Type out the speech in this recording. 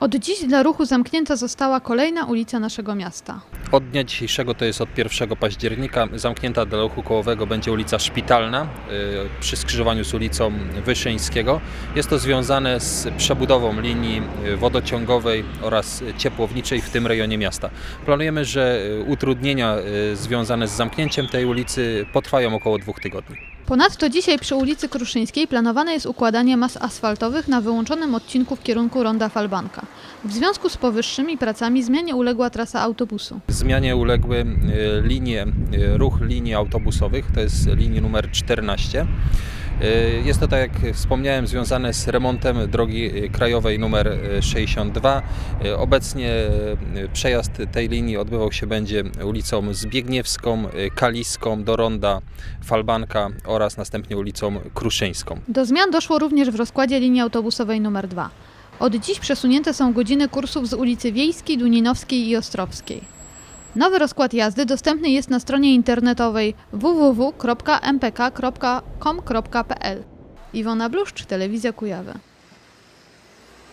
Od dziś dla ruchu zamknięta została kolejna ulica naszego miasta. Od dnia dzisiejszego, to jest od 1 października, zamknięta dla ruchu kołowego będzie ulica Szpitalna y, przy skrzyżowaniu z ulicą Wyszyńskiego. Jest to związane z przebudową linii y, wodociągowej oraz ciepłowniczej w tym rejonie miasta. Planujemy, że y, utrudnienia związane z zamknięciem tej ulicy potrwają około dwóch tygodni. Ponadto dzisiaj przy ulicy Kruszyńskiej planowane jest układanie mas asfaltowych na wyłączonym odcinku w kierunku ronda Falbanka. W związku z powyższymi pracami zmianie uległa trasa autobusu. Zmianie uległy y, linie, y, ruch linii autobusowych, to jest linii numer 14. Y, Jest to, tak jak wspomniałem, związane z remontem drogi y, krajowej numer y, 62. Y, Obecnie przejazd tej linii odbywał się będzie ulicą Zbigniewską, y, Kaliską, do ronda Falbanka oraz następnie ulicą Kruszyńską. Do zmian doszło również w rozkładzie linii autobusowej nr 2. Od dziś przesunięte są godziny kursów z ulicy Wiejskiej, Duninowskiej i Ostrowskiej. Nowy rozkład jazdy dostępny jest na stronie internetowej www.mpk.com.pl. Iwona Bluszcz, Telewizja Kujawy.